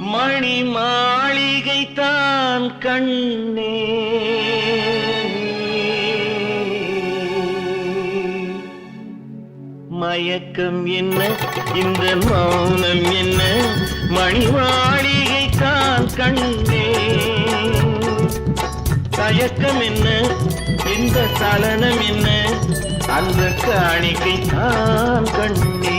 மணி மாளிகை தான் கண்ணே. மயக்கம் என்ன? இந்த மௌனம் என்ன? மணி மாளிகை தான் கண்ணே. தயக்கம் என்ன? இந்த சலனம் என்ன? அந்த காணிக்கை தான் கண்ணே.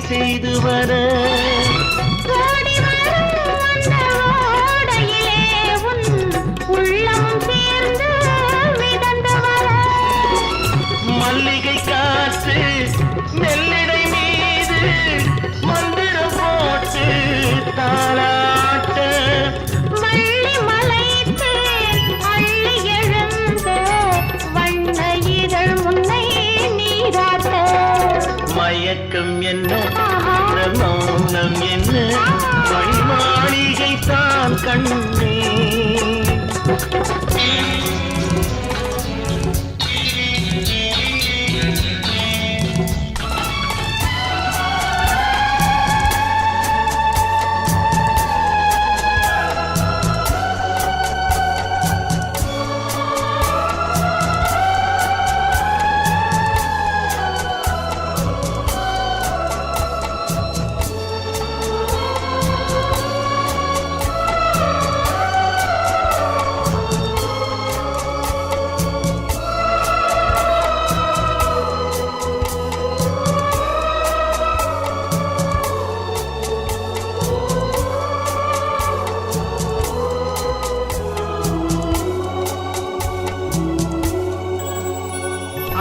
செய்து வர கண்ணு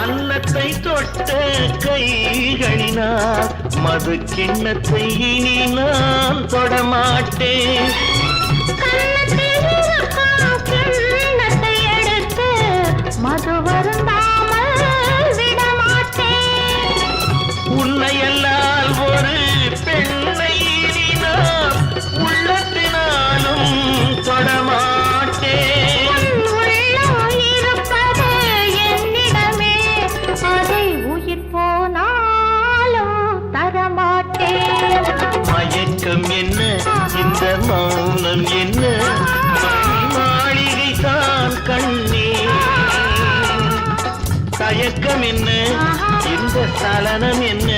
அன்னத்தை தொட்ட கைகளினால் மது கிண்ணத்தை இனி நான் தொடமாட்டேன் மது வருந்தா இந்த மௌனம் என்ன? மாளிகை தான் கண்ணே. தயக்கம் என்ன? இந்த சலனம் என்ன?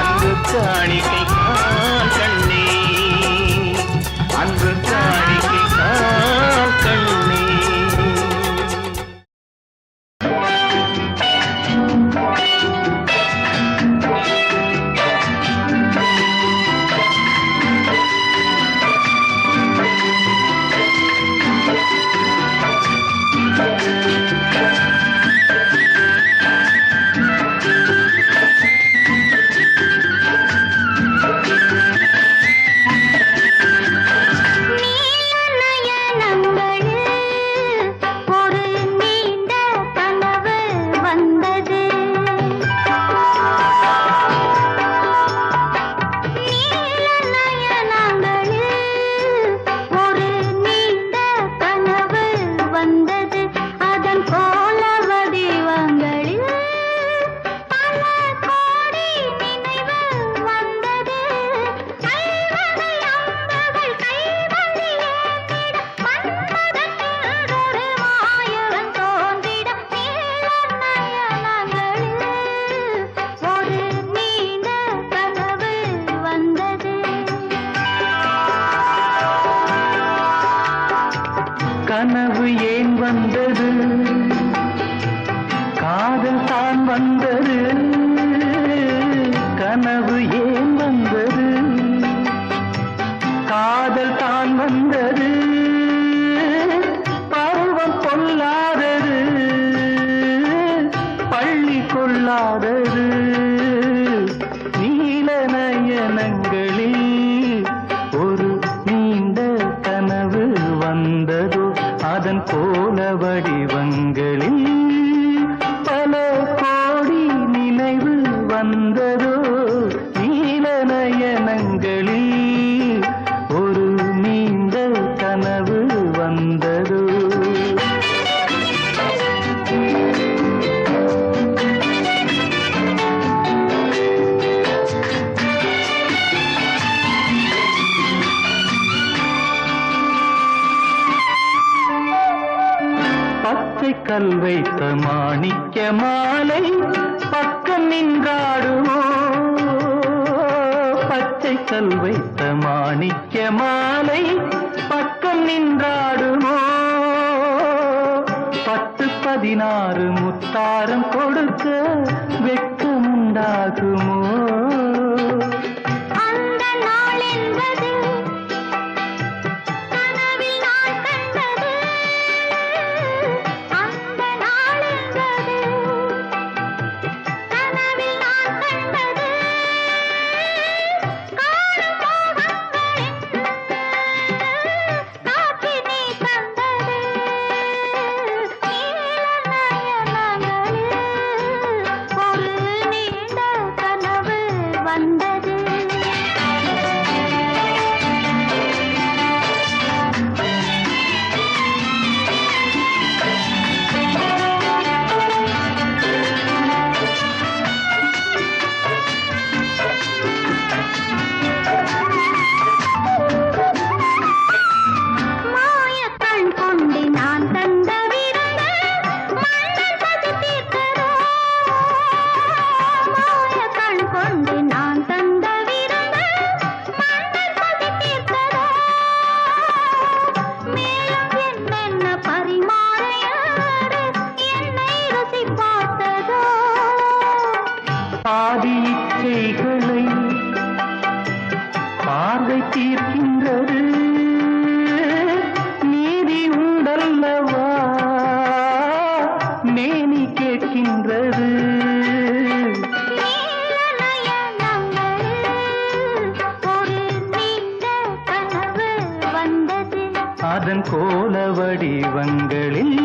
அங்கு காணிக்கை கொள்ளாதே மாணிக்க மாலை பக்கம் நின்றாடுமோ? பத்து பதினாறு முத்தாரம் கொடுக்க வெக்கமுண்டாகுமோ வடிவங்களில்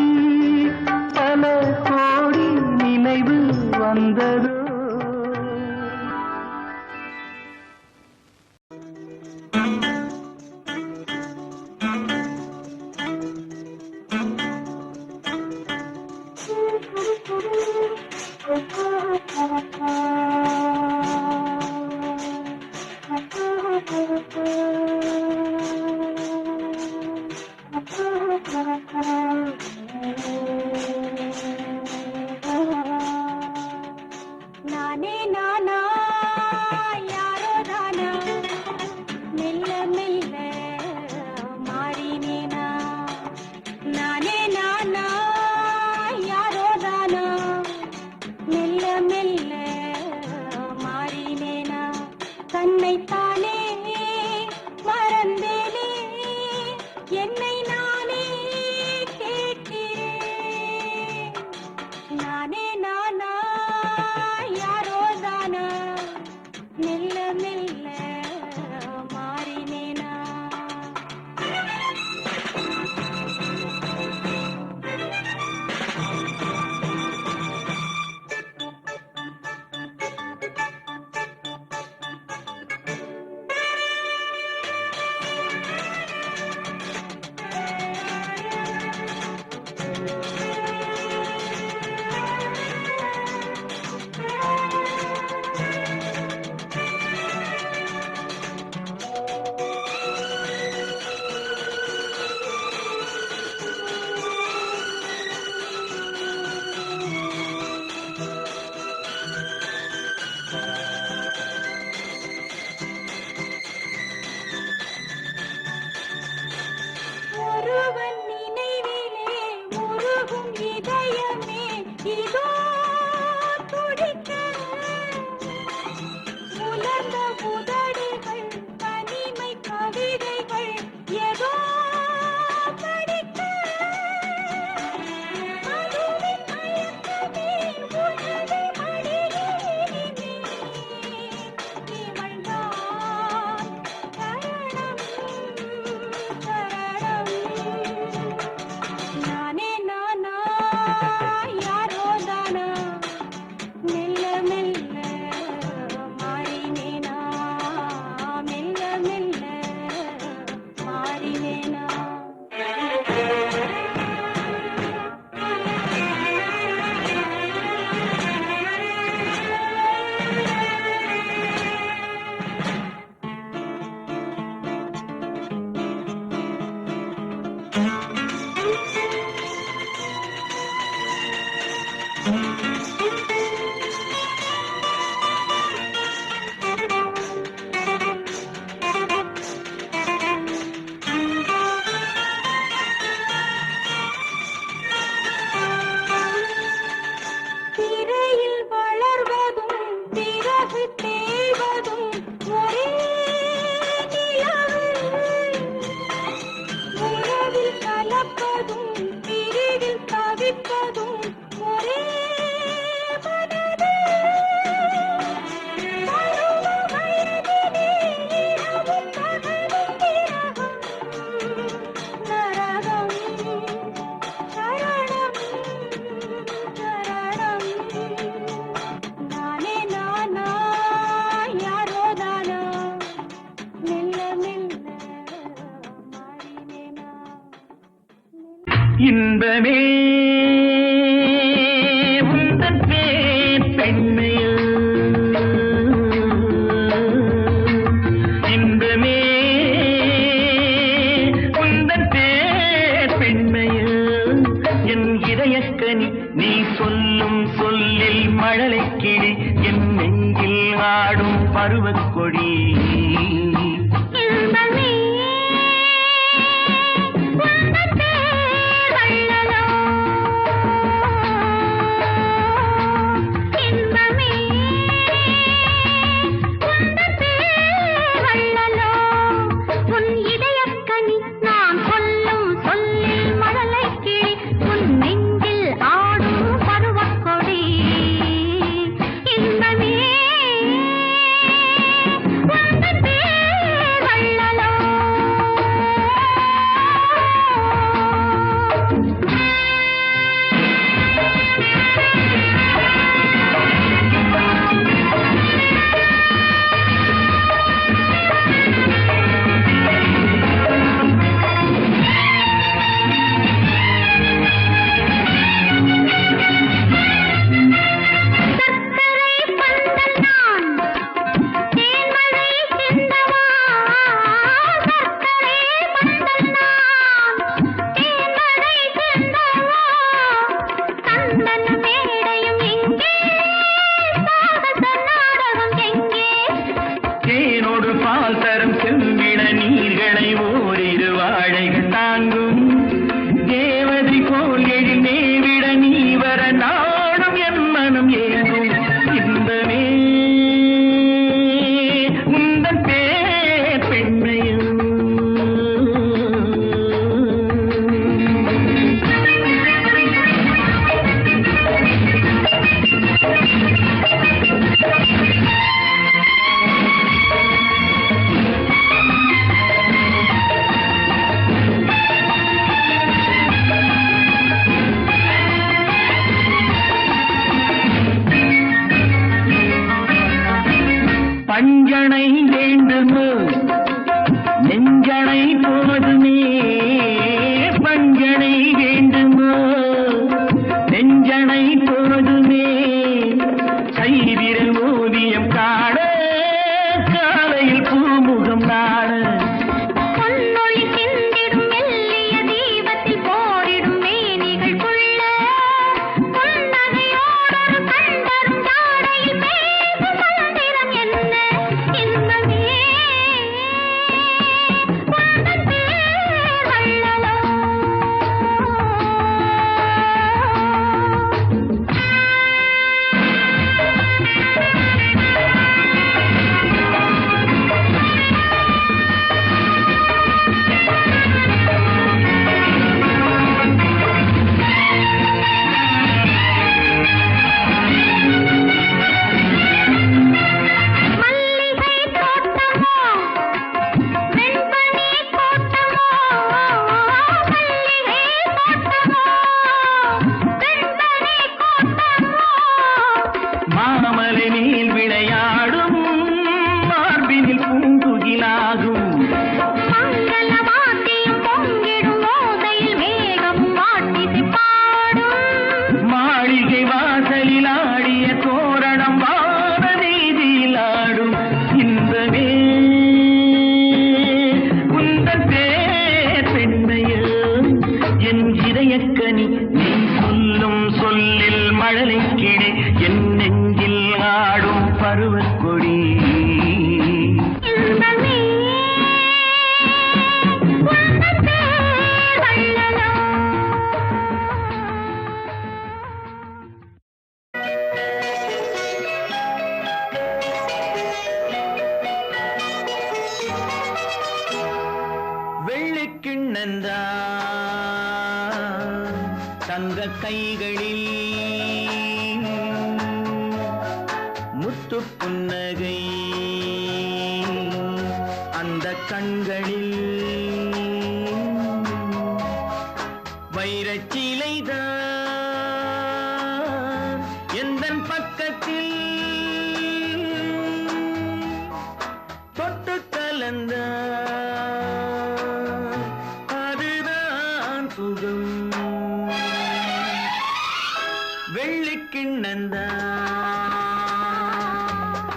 தந்த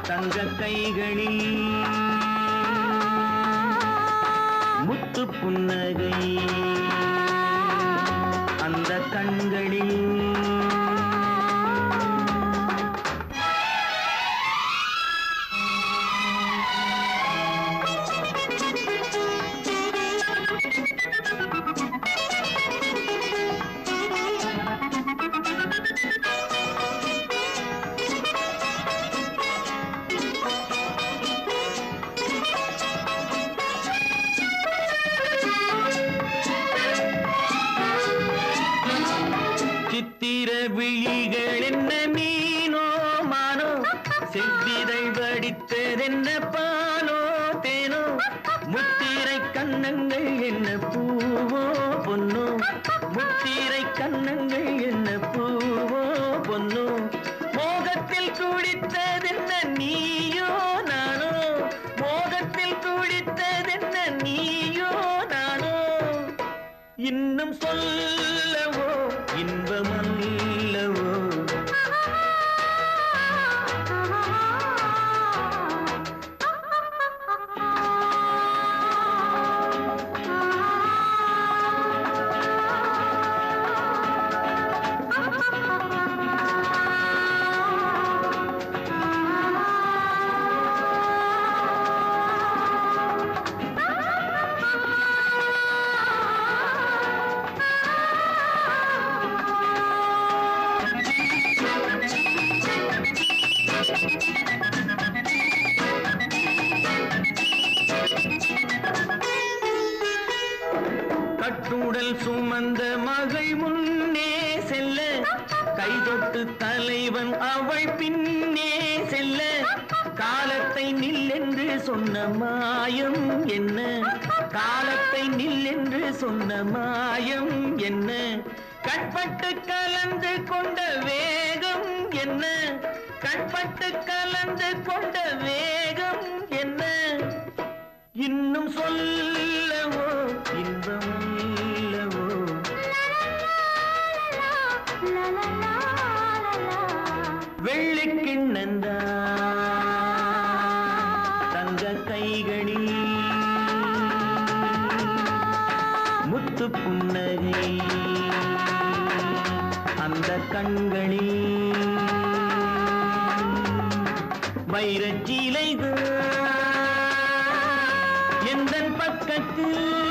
தங்க கைகளில் मुक्त மாயம் என்ன? காலத்தை நில் என்று சொன்ன மாயம் என்ன? கட்பட்டு கலந்து கொண்ட வேகம் என்ன? கட்பட்டு கலந்து கொண்ட வேகம் என்ன? இன்னும் சொல்லவோ? இன்பம் இல்லவோ? வெள்ளிக்கிண்ணந்தான் முத்து புன்னகை. அந்த கண்களில் வைரச்சீலைகள். எந்த பக்கத்தில்